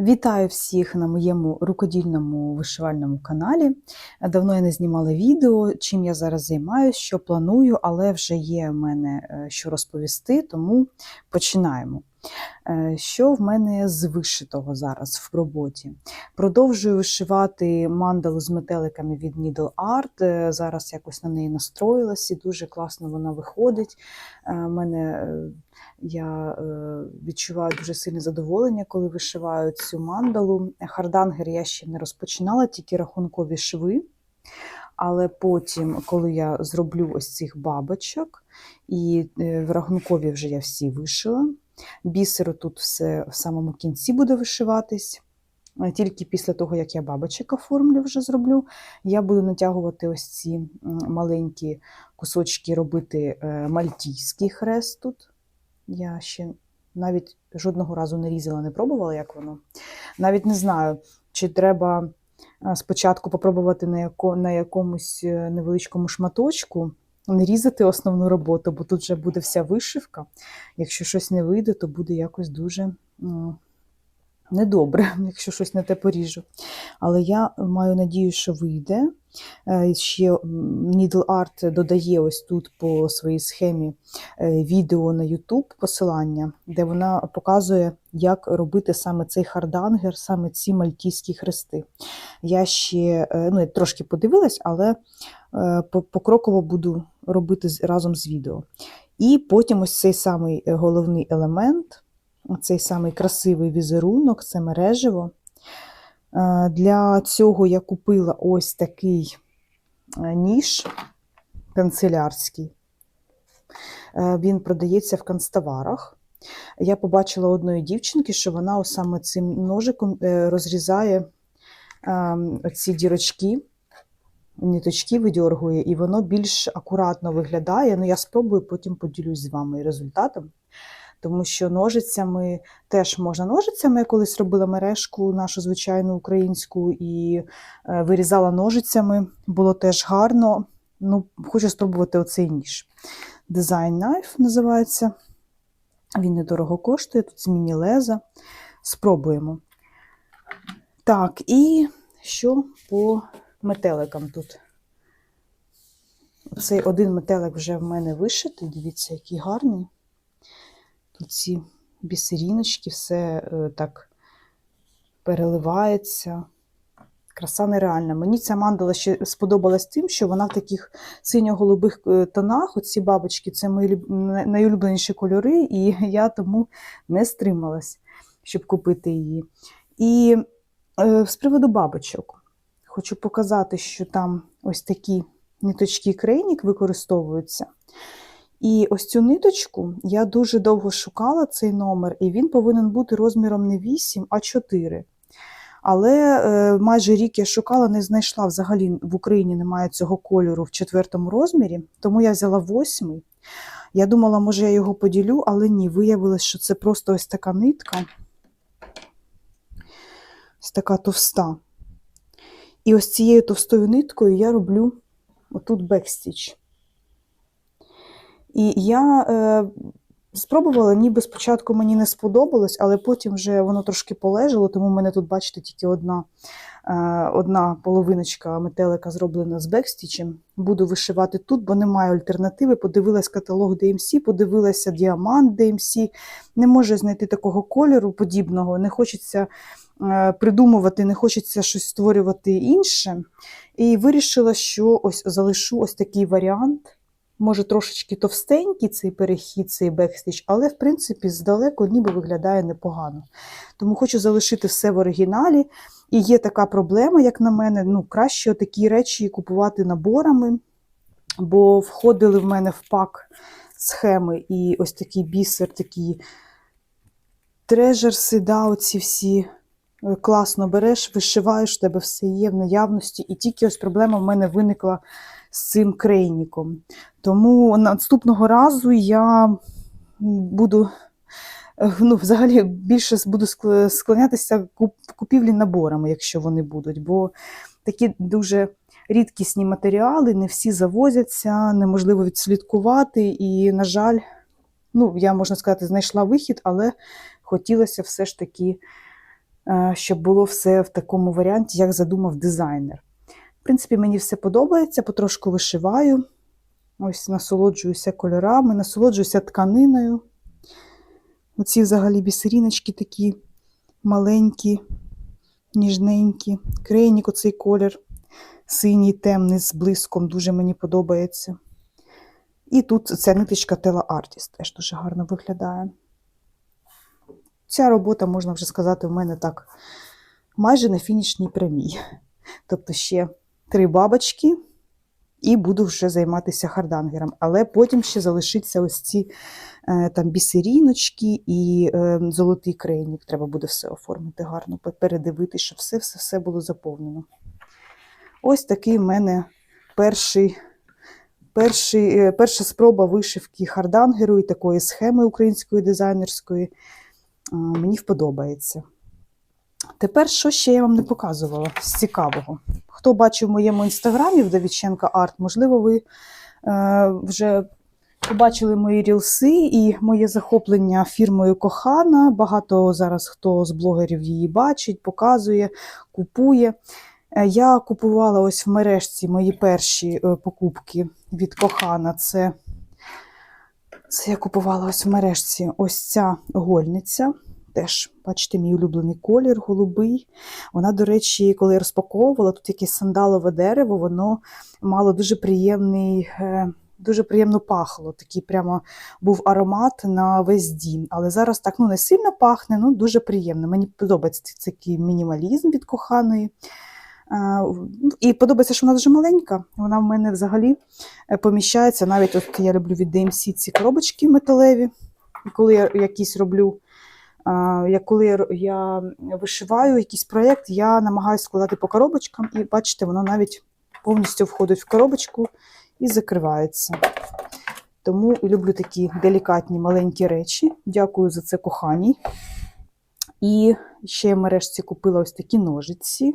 Вітаю всіх на моєму рукодільному вишивальному каналі. Давно я не знімала відео, чим я зараз займаюся, що планую, але вже є в мене е, що розповісти, тому починаємо. Е, Що в мене з вишитого зараз в роботі? Продовжую вишивати мандалу з метеликами від Needle Art. Е, Зараз якось на неї настроїлась і дуже класно вона виходить. Е, мене я відчуваю дуже сильне задоволення, коли вишиваю цю мандалу. Хардангер я ще не розпочинала, тільки рахункові шви. Але потім, коли я зроблю ось цих бабочок, і в рахункові вже я всі вишила. Бісеру тут все в самому кінці буде вишиватись. Е, Тільки після того, як я бабочок оформлю, вже зроблю, я буду натягувати ось ці маленькі кусочки, робити е, мальтійський хрест тут. Я ще навіть жодного разу не різала, не пробувала, як воно. Навіть не знаю, чи треба е, спочатку попробувати на, якомусь невеличкому шматочку, не різати основну роботу, бо тут вже буде вся вишивка. Якщо щось не вийде, то буде якось дуже м, недобре, якщо щось не те поріжу. Але я маю надію, що вийде. Е, Ще Needle Art додає ось тут по своїй схемі е, відео на YouTube посилання, де вона показує, як робити саме цей хардангер, саме ці мальтійські хрести. Я ще е, ну, я трошки подивилась, але по- покроково буду робити разом з відео. І потім ось цей самий е, головний елемент, цей самий красивий візерунок, це мережево. Е, Для цього я купила ось такий е, ніж канцелярський. Він продається в канцтоварах. Я побачила одної дівчинки, що вона саме цим ножиком розрізає ем, ці дірочки, ниточки видьоргує, і воно більш акуратно виглядає. Ну, я спробую, потім поділюсь з вами результатом. Тому що ножицями теж можна ножицями. Я колись робила мережку нашу звичайну українську і е, вирізала ножицями. Було теж гарно. Ну, хочу спробувати оцей ніж. Design Knife називається. Він недорого коштує, тут змінні леза. Спробуємо. Так, і що по метеликам тут? Цей один метелик вже в мене вишитий. Дивіться, який гарний. Тут ці бісеріночки, все е, так переливається. Краса нереальна. Мені ця мандала ще сподобалась тим, що вона в таких синьо-голубих е, тонах. Оці бабочки це мої найулюбленіші кольори, і я тому не стрималась, щоб купити її. І е, з приводу бабочок хочу показати, що там ось такі ниточки крейнік використовуються. І ось цю ниточку я дуже довго шукала цей номер, і він повинен бути розміром не 8, а 4. Але е, майже рік я шукала, не знайшла взагалі в Україні немає цього кольору в четвертому розмірі, тому я взяла восьмий. Я думала, може, я його поділю, але ні, виявилось, що це просто ось така нитка, ось така товста. І ось цією товстою ниткою я роблю отут бекстіч. І я е, спробувала, ніби спочатку мені не сподобалось, але потім вже воно трошки полежало, тому в мене тут, бачите, тільки одна, е, одна половиночка метелика зроблена з бекстічем. Буду вишивати тут, бо немає альтернативи. Подивилась каталог DMC, подивилася діамант DMC. Не можу знайти такого кольору подібного, не хочеться придумувати, не хочеться щось створювати інше. І вирішила, що ось залишу ось такий варіант. Може, трошечки товстенький цей перехід, цей бекстіч, але, в принципі, здалеку ніби виглядає непогано. Тому хочу залишити все в оригіналі. І є така проблема, як на мене, ну, краще такі речі купувати наборами, бо входили в мене в пак схеми і ось такий бісер, такі трежерси, да, оці всі. Е, Класно береш, вишиваєш, в тебе все є в наявності. І тільки ось проблема в мене виникла з цим крейніком. Тому наступного разу я буду е, ну, взагалі більше буду склонятися куп- купівлі наборами, якщо вони будуть, бо такі дуже рідкісні матеріали, не всі завозяться, неможливо відслідкувати. І, на жаль, ну, я можна сказати, знайшла вихід, але хотілося все ж таки щоб було все в такому варіанті, як задумав дизайнер. В принципі, мені все подобається, потрошку вишиваю. Ось насолоджуюся кольорами, насолоджуюся тканиною. Оці взагалі бісеріночки такі маленькі, ніжненькі. Крейнік оцей колір, синій, темний, з блиском, дуже мені подобається. І тут ця ниточка Tela Artist теж дуже гарно виглядає. Ця робота, можна вже сказати, в мене так майже на фінішній прямій. Тобто ще три бабочки, і буду вже займатися хардангером. Але потім ще залишиться ось ці е, там бісеріночки і е, золотий крейник. Треба буде все оформити гарно, передивитися, щоб все-все-все було заповнено. Ось такий в мене перший, перший, е, перша спроба вишивки хардангеру і такої схеми української дизайнерської. Мені вподобається. Тепер, що ще я вам не показувала з цікавого. Хто бачив в моєму інстаграмі в Давіченка Арт, можливо, ви е, вже побачили мої рілси і моє захоплення фірмою Кохана. Багато зараз хто з блогерів її бачить, показує, купує. Е, Я купувала ось в мережці мої перші е, покупки від Кохана. Це, це я купувала ось в мережці ось ця гольниця. Теж, бачите, мій улюблений колір, голубий. Вона, до речі, коли я розпаковувала, тут якесь сандалове дерево, воно мало дуже приємний, е, дуже приємно пахло. Такий прямо був аромат на весь дім. Але зараз так ну, не сильно пахне, ну дуже приємно. Мені подобається такий мінімалізм від коханої. І подобається, що вона дуже маленька. Вона в мене взагалі е, поміщається. Навіть от я люблю від DMC ці коробочки металеві. Коли я якісь роблю. Коли я- вишиваю якийсь проєкт, я намагаюся складати по коробочкам, і бачите, воно навіть повністю входить в коробочку і закривається. Тому люблю такі делікатні маленькі речі. Дякую за це коханій. І ще я мережці купила ось такі ножиці.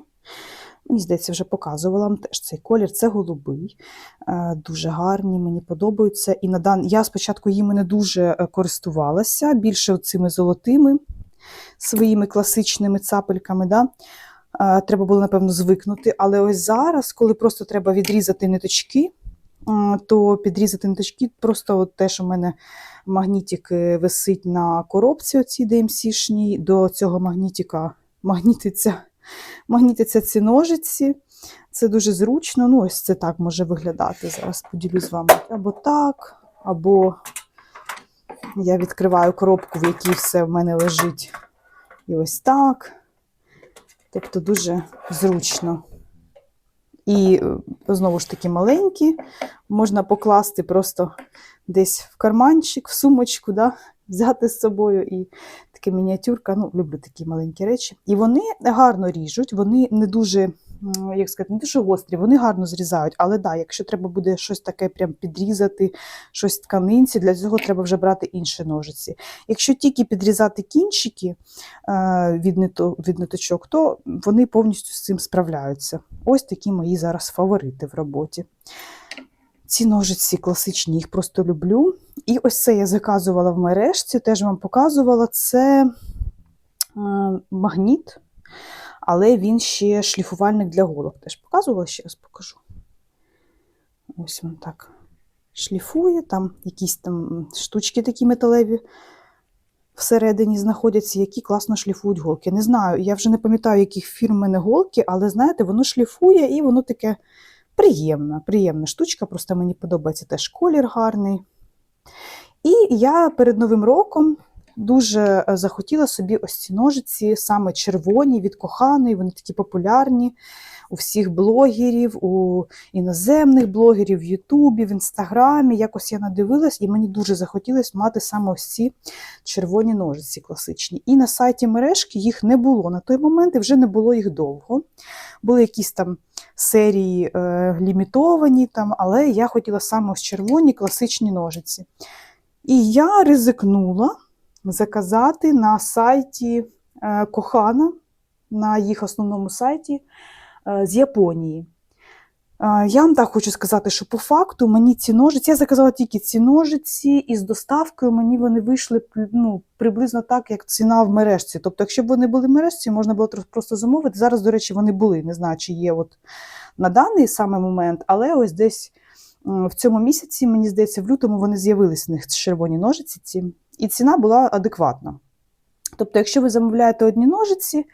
Мені здається, вже показувала вам теж цей колір. Це голубий, е, дуже гарні, мені подобаються. І на дан... я спочатку їми не дуже е, користувалася, більше цими золотими своїми класичними цапельками. Да? Е, Треба було, напевно, звикнути. Але ось зараз, коли просто треба відрізати ниточки, то підрізати ниточки, просто от те, що в мене магнітик висить на коробці, оцій DMC-шній, до цього магнітика магнітиться магнітяться ці ножиці. Це дуже зручно. Ну, ось це так може виглядати. Зараз поділю з вами. Або так, або я відкриваю коробку, в якій все в мене лежить. І ось так. Тобто дуже зручно. І е, знову ж таки маленькі. Можна покласти просто десь в карманчик, в сумочку, да? Взяти з собою. І така мініатюрка. Ну, люблю такі маленькі речі. І вони гарно ріжуть, вони не дуже, як сказати, не дуже гострі, вони гарно зрізають. Але да, якщо треба буде щось таке прям підрізати, щось в тканинці, для цього треба вже брати інші ножиці. Якщо тільки підрізати кінчики е, від, від ниточок, то вони повністю з цим справляються. Ось такі мої зараз фаворити в роботі. Ці ножиці класичні, їх просто люблю. І ось це я заказувала в мережці, теж вам показувала. Це е, магніт, але він ще шліфувальник для голок. Теж показувала, ще раз покажу. Ось він так шліфує, там якісь там штучки такі металеві всередині знаходяться, які класно шліфують голки. Не знаю, я вже не пам'ятаю, яких фірм мене голки, але знаєте, воно шліфує і воно таке приємна, приємна штучка, просто мені подобається теж колір гарний. І я перед Новим роком дуже е, захотіла собі ось ці ножиці, саме червоні від коханої, вони такі популярні у всіх блогерів, у іноземних блогерів, в Ютубі, в Інстаграмі. Якось я надивилась, і мені дуже захотілося мати саме ось ці червоні ножиці класичні. І на сайті мережки їх не було на той момент, і вже не було їх довго. Були якісь там серії е, лімітовані, там, але я хотіла саме ось червоні класичні ножиці. І я ризикнула заказати на сайті е, Кохана, на їх основному сайті з Японії. Я вам так хочу сказати, що по факту мені ці ножиці, я заказала тільки ці ножиці, і з доставкою мені вони вийшли ну, приблизно так, як ціна в мережці. Тобто, якщо б вони були в мережці, можна було просто замовити. Зараз, до речі, вони були. Не знаю, чи є от на даний саме момент, але ось десь в цьому місяці, мені здається, в лютому вони з'явилися них червоні ножиці ці, і ціна була адекватна. Тобто, якщо ви замовляєте одні ножиці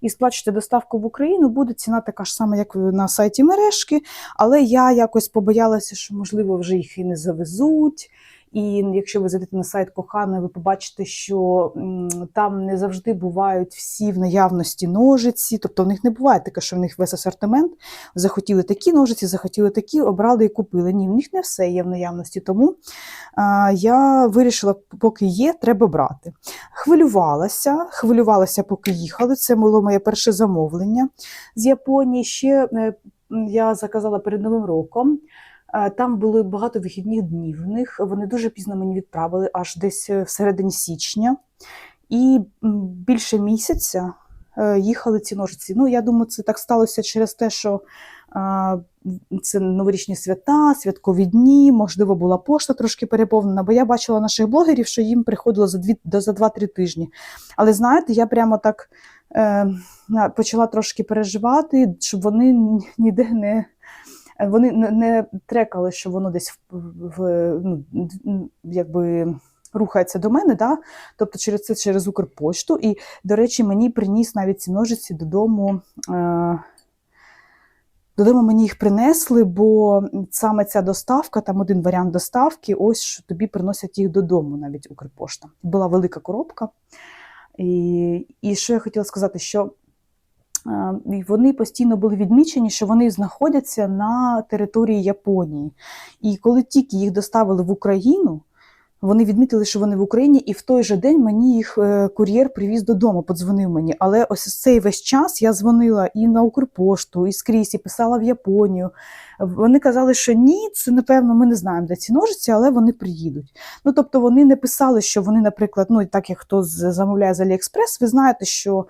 і сплачуєте доставку в Україну, буде ціна така ж сама, як на сайті мережки. Але я якось побоялася, що, можливо, вже їх і не завезуть. І якщо ви зайдете на сайт коханої, ви побачите, що там не завжди бувають всі в наявності ножиці. Тобто в них не буває таке, що в них весь асортимент. Захотіли такі ножиці, захотіли такі, обрали і купили. Ні, в них не все є в наявності. Тому а, я вирішила, поки є, треба брати. Хвилювалася, хвилювалася, поки їхали. Це було моє перше замовлення з Японії. Ще е, я заказала перед Новим роком. Там були багато вихідних днів. В них вони дуже пізно мені відправили, аж десь е, всередині січня. І більше місяця е, їхали ці ножиці. Ну, я думаю, це так сталося через те, що це новорічні свята, святкові дні, можливо, була пошта трошки переповнена, бо я бачила наших блогерів, що їм приходило за 2-3 тижні. Але знаєте, я прямо так е, почала трошки переживати, щоб вони ніде не. Вони не, трекали, що воно десь в, ну, якби рухається до мене, да? тобто через це через Укрпошту. І, до речі, мені приніс навіть ці ножиці додому. Е, Додому мені їх принесли, бо саме ця доставка, там один варіант доставки, ось що тобі приносять їх додому, навіть Укрпошта. Була велика коробка. І, і що я хотіла сказати, що вони постійно були відмічені, що вони знаходяться на території Японії. І коли тільки їх доставили в Україну, вони відмітили, що вони в Україні, і в той же день мені їх е, кур'єр привіз додому, подзвонив мені. Але ось цей весь час я дзвонила і на Укрпошту, і скрізь, і писала в Японію. Вони казали, що ні, це напевно, ми не знаємо, де ці ножиці, але вони приїдуть. Ну тобто вони не писали, що вони, наприклад, ну так як хто замовляє з Аліекспрес, ви знаєте, що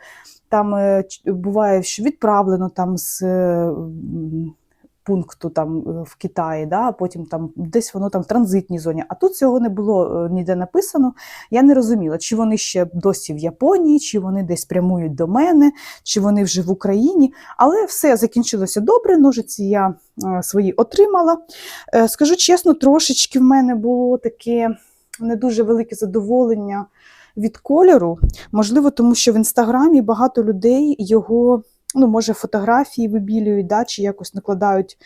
там е, буває, що відправлено там з. е, Пункту там е, в Китаї, да, а потім там десь воно там в транзитній зоні. А тут цього не було ніде написано. Я не розуміла, чи вони ще досі в Японії, чи вони десь прямують до мене, чи вони вже в Україні. Але все закінчилося добре. Ножиці я свої отримала. Скажу чесно, трошечки в мене було таке не дуже велике задоволення від кольору. Можливо, тому що в інстаграмі багато людей його, ну, може, фотографії вибілюють, да, чи якось накладають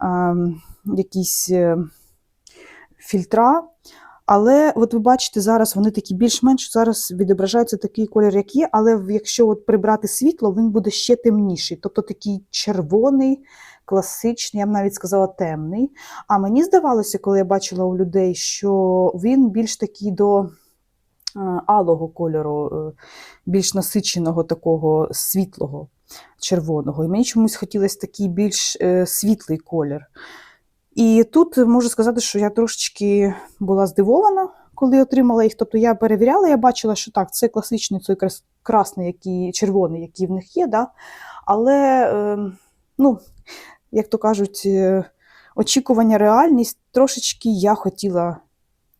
ем, якісь е, фільтра. Але от ви бачите, зараз вони такі більш-менш зараз відображається такий колір, як є, але якщо от прибрати світло, він буде ще темніший, тобто такий червоний, класичний, я б навіть сказала темний. А мені здавалося, коли я бачила у людей, що він більш такий до е, алого кольору, е, більш насиченого такого світлого червоного. І мені чомусь хотілося такий більш е, світлий колір. І тут можу сказати, що я трошечки була здивована, коли отримала їх. Тобто я перевіряла, я бачила, що так, це класичний цей красний, який, червоний, який в них є, да? але, е, ну, як то кажуть, е, очікування, реальність трошечки я хотіла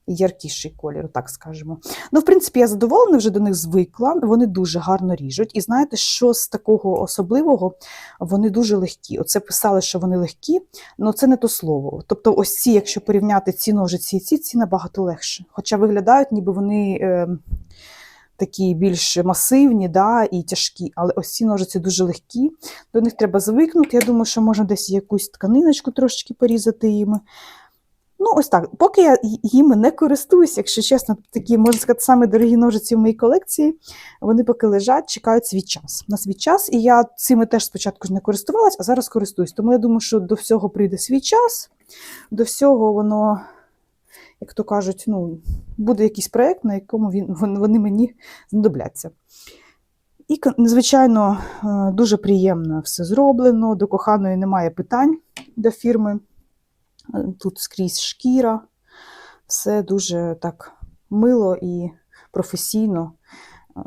яркіший колір, так скажемо. Ну, в принципі, я задоволена, вже до них звикла. Вони дуже гарно ріжуть. І знаєте, що з такого особливого? Вони дуже легкі. Оце писали, що вони легкі, але це не то слово. Тобто, ось ці, якщо порівняти ці ножиці і ці, ці набагато легше. Хоча виглядають, ніби вони. Е, Такі більш масивні да, і тяжкі, але ось ці ножиці дуже легкі. До них треба звикнути. Я думаю, що можна десь якусь тканиночку трошечки порізати їми. Ну, ось так. Поки я їми не користуюсь, якщо чесно, такі, можна сказати, саме дорогі ножиці в моїй колекції, вони поки лежать, чекають свій час. На свій час, і я цими теж спочатку ж не користувалась, а зараз користуюсь. Тому я думаю, що до всього прийде свій час, до всього воно, як то кажуть, ну, буде якийсь проєкт, на якому він, вони мені знадобляться. І, звичайно, е, дуже приємно все зроблено. До коханої немає питань до фірми. Тут скрізь шкіра, все дуже так мило і професійно. Е,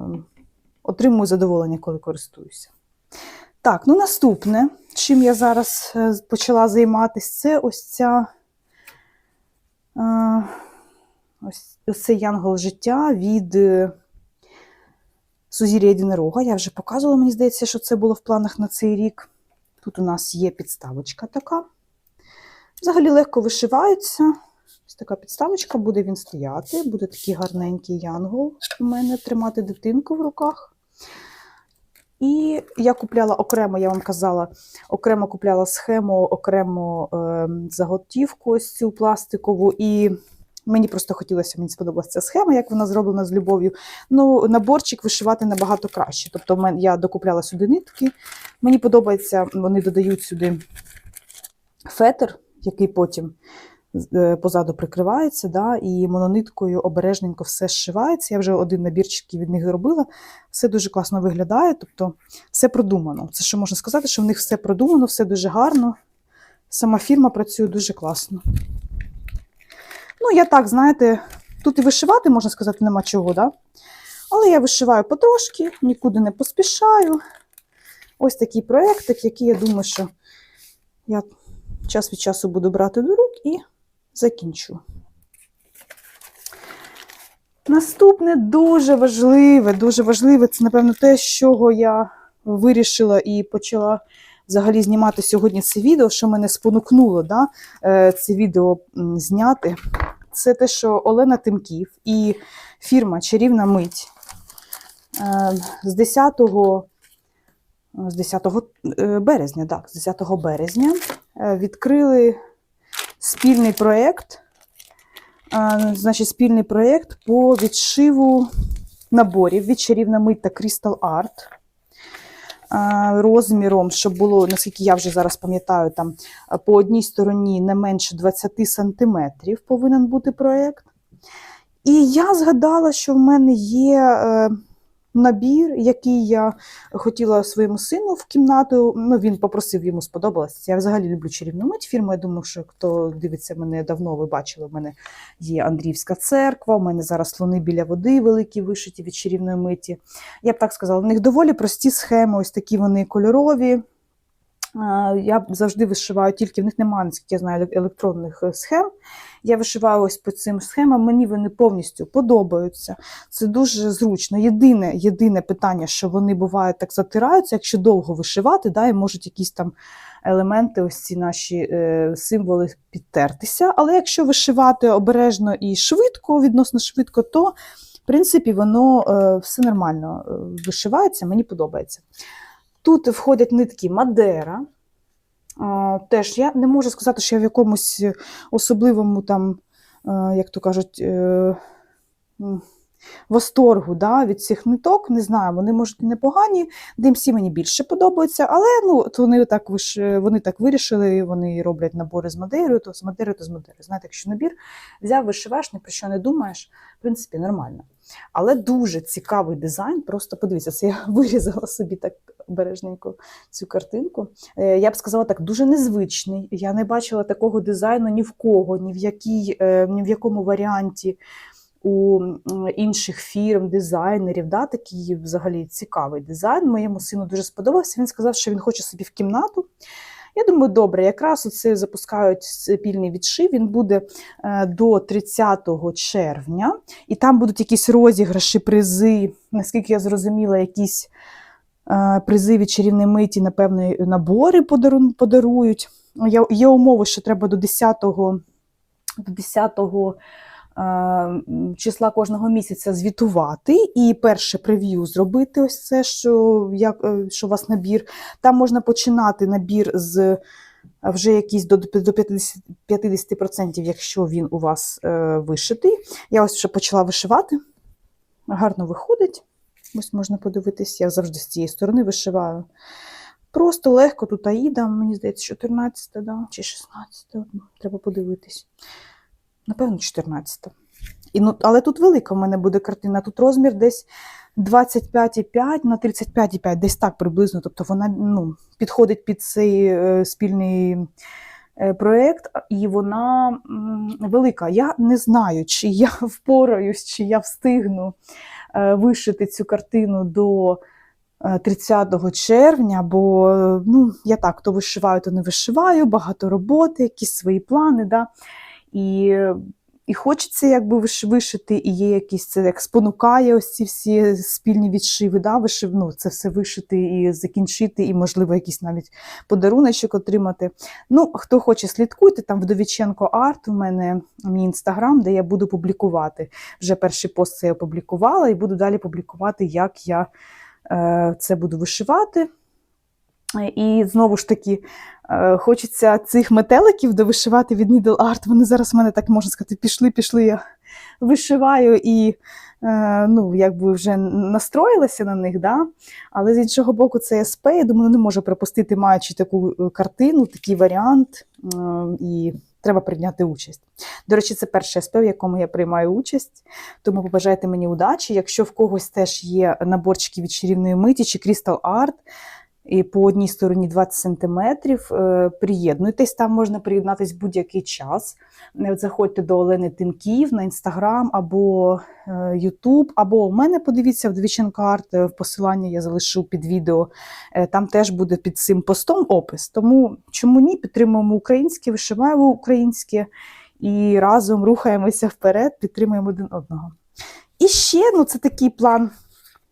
Отримую задоволення, коли користуюся. Так, ну наступне, чим я зараз е, почала займатися, це ось ця е, ось, ось цей янгол життя від е, Сузір'я Єдинорога. Я вже показувала, мені здається, що це було в планах на цей рік. Тут у нас є підставочка така. Взагалі легко вишивається. Ось така підставочка, буде він стояти, буде такий гарненький янгол у мене тримати дитинку в руках. І я купляла окремо, я вам казала, окремо купляла схему, окремо е, заготівку ось цю пластикову. І мені просто хотілося, мені сподобалася ця схема, як вона зроблена з любов'ю. Ну, наборчик вишивати набагато краще. Тобто, я докупляла сюди нитки. Мені подобається, вони додають сюди фетр, який потім е, позаду прикривається, да, і монониткою обережненько все зшивається. Я вже один набірчик від них зробила. Все дуже класно виглядає, тобто все продумано. Це що можна сказати, що в них все продумано, все дуже гарно. Сама фірма працює дуже класно. Ну, я так, знаєте, тут і вишивати, можна сказати, нема чого, да? але я вишиваю потрошки, нікуди не поспішаю. Ось такий проєктик, який я думаю, що я час від часу буду брати до рук і закінчу. Наступне дуже важливе, дуже важливе. Це, напевно, те, з чого я вирішила і почала взагалі знімати сьогодні це відео, що мене спонукнуло да, е, це відео зняти. Це те, що Олена Тимків і фірма Чарівна мить е, з 10 з 10 е, березня, так, з 10 березня е, відкрили спільний проєкт, е, значить, спільний проєкт по відшиву наборів від чарівна мить та Crystal Art. Розміром, щоб було, наскільки я вже зараз пам'ятаю, там по одній стороні не менше 20 сантиметрів повинен бути проєкт. І я згадала, що в мене є набір, який я хотіла своєму сину в кімнату. Ну, він попросив, йому сподобалось. Я взагалі люблю чарівну мить фірму. Я думаю, що хто дивиться мене давно, ви бачили, в мене є Андріївська церква, у мене зараз слони біля води великі вишиті від чарівної миті. Я б так сказала, в них доволі прості схеми, ось такі вони кольорові. Е, Я завжди вишиваю тільки в них немає, наскільки я знаю, електронних е, схем. Я вишиваю ось по цим схемам, мені вони повністю подобаються. Це дуже зручно. Єдине, єдине питання, що вони бувають так затираються, якщо довго вишивати, да, і можуть якісь там елементи, ось ці наші е, символи підтертися. Але якщо вишивати обережно і швидко, відносно швидко, то в принципі воно е, все нормально е, вишивається, мені подобається. Тут входять нитки Мадера. Теж я не можу сказати, що я в якомусь особливому там, е, як то кажуть, е, восторгу да, від цих ниток. Не знаю, вони можуть непогані, DMC мені більше подобаються, але ну, то вони, так, вони так вирішили, вони роблять набори з Мадейрою, то з Мадейрою, то з Мадейрою. Знаєте, якщо набір взяв, вишиваєш, ні про що не думаєш, в принципі, нормально. Але дуже цікавий дизайн. Просто подивіться, це я вирізала собі так бережненько цю картинку. Е, Я б сказала так, дуже незвичний. Я не бачила такого дизайну ні в кого, ні в, якій, е, ні в якому варіанті у інших фірм, дизайнерів. Да? Такий взагалі цікавий дизайн. Моєму сину дуже сподобався. Він сказав, що він хоче собі в кімнату. Я думаю, добре, якраз оце запускають спільний відшив. Він буде е, до 30 червня, і там будуть якісь розіграші, призи, наскільки я зрозуміла, якісь е, призи чарівної миті, напевно, набори подарують. Є, умови, що треба до 10 до 10 е, числа кожного місяця звітувати і перше прев'ю зробити. Ось це, що, як, е, що у вас набір. Там можна починати набір з вже якийсь до, до 50%, 50%, якщо він у вас вишитий. Я ось вже почала вишивати. Гарно виходить. Ось можна подивитись, я завжди з цієї сторони вишиваю. Просто легко тут Аїда, мені здається, 14 да? чи 16 ну, треба подивитись. Напевно, 14 І, ну, але тут велика в мене буде картина. Тут розмір десь 25,5 на 35,5, десь так приблизно. Тобто вона ну, підходить під цей е, спільний е, проєкт, і вона м, велика. Я не знаю, чи я впораюсь, чи я встигну вишити цю картину до е, 30 червня, бо е, ну, я так то вишиваю, то не вишиваю, багато роботи, якісь свої плани. Да? І, і хочеться якби виш- вишити, і є якісь це як спонукає ось ці всі спільні відшиви, да? Вишив, ну, це все вишити і закінчити, і, можливо, якийсь навіть подаруночок отримати. Ну, хто хоче, слідкуйте, там Вдовіченко Арт у мене мій інстаграм, де я буду публікувати. Вже перший пост це я опублікувала, і буду далі публікувати, як я е, це буду вишивати. І знову ж таки, е, хочеться цих метеликів довишивати від Needle Art. Вони зараз в мене так можна сказати, пішли, пішли. Я вишиваю і е, ну, якби вже настроїлася на них. Да? Але з іншого боку, це СП. Я думаю, не можу пропустити, маючи таку е, картину, такий варіант, і треба прийняти участь. До речі, це перший СП, в якому я приймаю участь. Тому побажайте мені удачі. Якщо в когось теж є наборчики від чарівної миті чи Crystal Art, і по одній стороні 20 см, приєднуйтесь, там можна приєднатись будь-який час. Е, Заходьте до Олени Тимків на інстаграм або Ютуб, або у мене подивіться в Двіченко Арт, е, в посиланні я залишу під відео. Е, Там теж буде під цим постом опис. Тому чому ні? Підтримуємо українське, вишиваємо українське і разом рухаємося вперед, підтримуємо один одного. І ще ну, це такий план,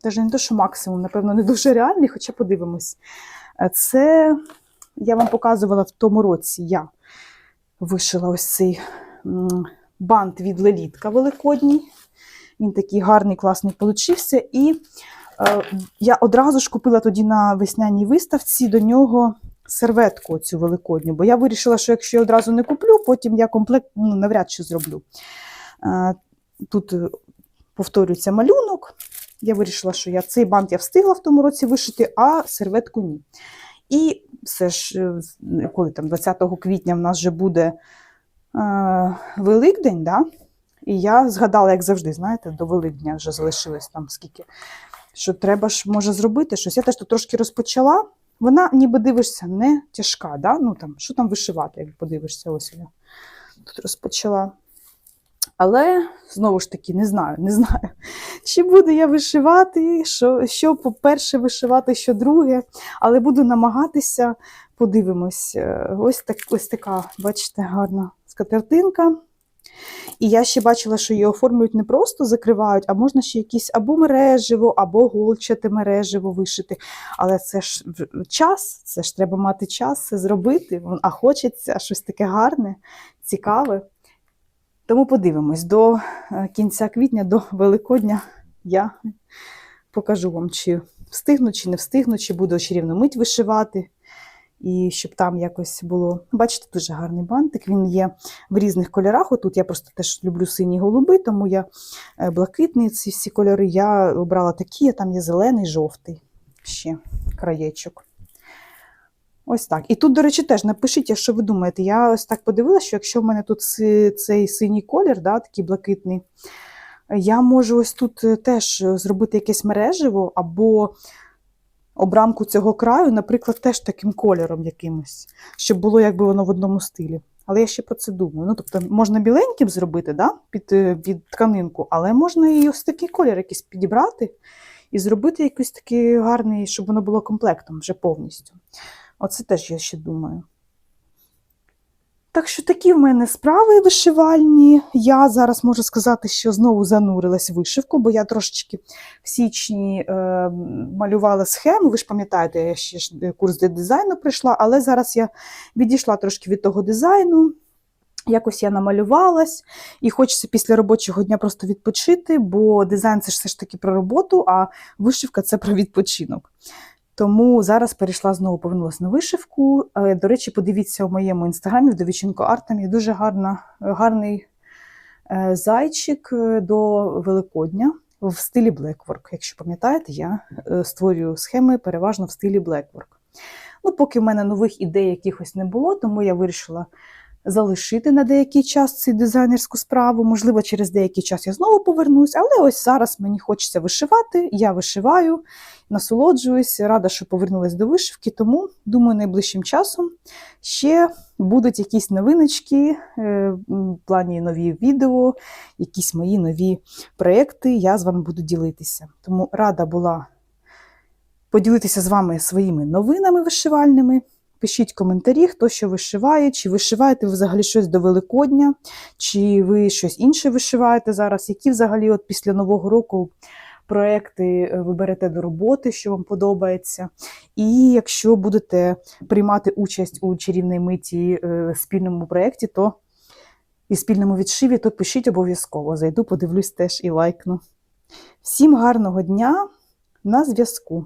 навіть не то, що максимум, напевно, не дуже реальний, хоча подивимось. Е, Це я вам показувала в тому році. Я вишила ось цей бант від Лелітка Великодній. Він такий гарний, класний получився. І е, я одразу ж купила тоді на весняній виставці до нього серветку цю великодню, бо я вирішила, що якщо я одразу не куплю, потім я комплект ну, навряд чи зроблю. Е, Тут е, повторюється малюнок. Я вирішила, що я цей бант я встигла в тому році вишити, а серветку ні. І все ж, е, коли там 20 квітня в нас вже буде е, Великдень, да? і я згадала, як завжди, знаєте, до Великдня вже залишилось там скільки, що треба ж може зробити щось. Я теж тут трошки розпочала. Вона, ніби дивишся, не тяжка. Да? Ну, там, що там вишивати, як подивишся, ось я тут розпочала. Але знову ж таки, не знаю, не знаю, чи буду я вишивати, що, що по-перше вишивати, що друге, але буду намагатися, подивимось. Е, Ось, так, ось така, бачите, гарна скатертинка. І я ще бачила, що її оформлюють не просто закривають, а можна ще якісь або мереживо, або голчате мереживо вишити. Але це ж час, це ж треба мати час це зробити, а хочеться щось таке гарне, цікаве. Тому подивимось, до е, кінця квітня, до Великодня я покажу вам, чи встигну, чи не встигну, чи буду чарівну мить вишивати. І щоб там якось було. Бачите, дуже гарний бантик. Він є в різних кольорах. Отут я просто теж люблю сині голуби, тому я е, блакитний ці всі кольори. Я обрала такі, а там є зелений, жовтий ще краєчок. Ось так. І тут, до речі, теж напишіть, що ви думаєте. Я ось так подивилася, що якщо в мене тут цей синій колір, да, такий блакитний, я можу ось тут е, теж зробити якесь мереживо або обрамку цього краю, наприклад, теж таким кольором якимось, щоб було якби воно в одному стилі. Але я ще про це думаю. Ну, тобто, можна біленьким зробити да, під, е, під тканинку, але можна і ось такий колір якийсь підібрати і зробити якийсь такий гарний, щоб воно було комплектом вже повністю. Оце теж я ще думаю. Так що такі в мене справи вишивальні. Я зараз можу сказати, що знову занурилась в вишивку, бо я трошечки в січні е, малювала схему. Ви ж пам'ятаєте, я ще ж е, курс для дизайну прийшла, але зараз я відійшла трошки від того дизайну. Якось я намалювалась, і хочеться після робочого дня просто відпочити, бо дизайн це ж все ж таки про роботу, а вишивка це про відпочинок. Тому зараз перейшла знову, повернулася на вишивку. Е, До речі, подивіться у моєму інстаграмі в Довіченко Арт, є дуже гарна, гарний е, зайчик е, до Великодня в стилі Blackwork. Якщо пам'ятаєте, я е, створюю схеми переважно в стилі Blackwork. Ну, поки в мене нових ідей якихось не було, тому я вирішила залишити на деякий час цю дизайнерську справу. Можливо, через деякий час я знову повернусь, але ось зараз мені хочеться вишивати. Я вишиваю, насолоджуюсь, рада, що повернулася до вишивки. Тому думаю, найближчим часом ще будуть якісь новиночки, е, в плані нові відео, якісь мої нові проекти. Я з вами буду ділитися. Тому рада була поділитися з вами своїми новинами вишивальними. Пишіть коментарі, хто що вишиває, чи вишиваєте ви взагалі щось до Великодня, чи ви щось інше вишиваєте зараз, які взагалі от після Нового року проекти е, ви берете до роботи, що вам подобається. І якщо будете приймати участь у чарівній миті е, спільному проєкті, то і спільному відшиві, то пишіть обов'язково. Зайду, подивлюсь теж і лайкну. Всім гарного дня на зв'язку!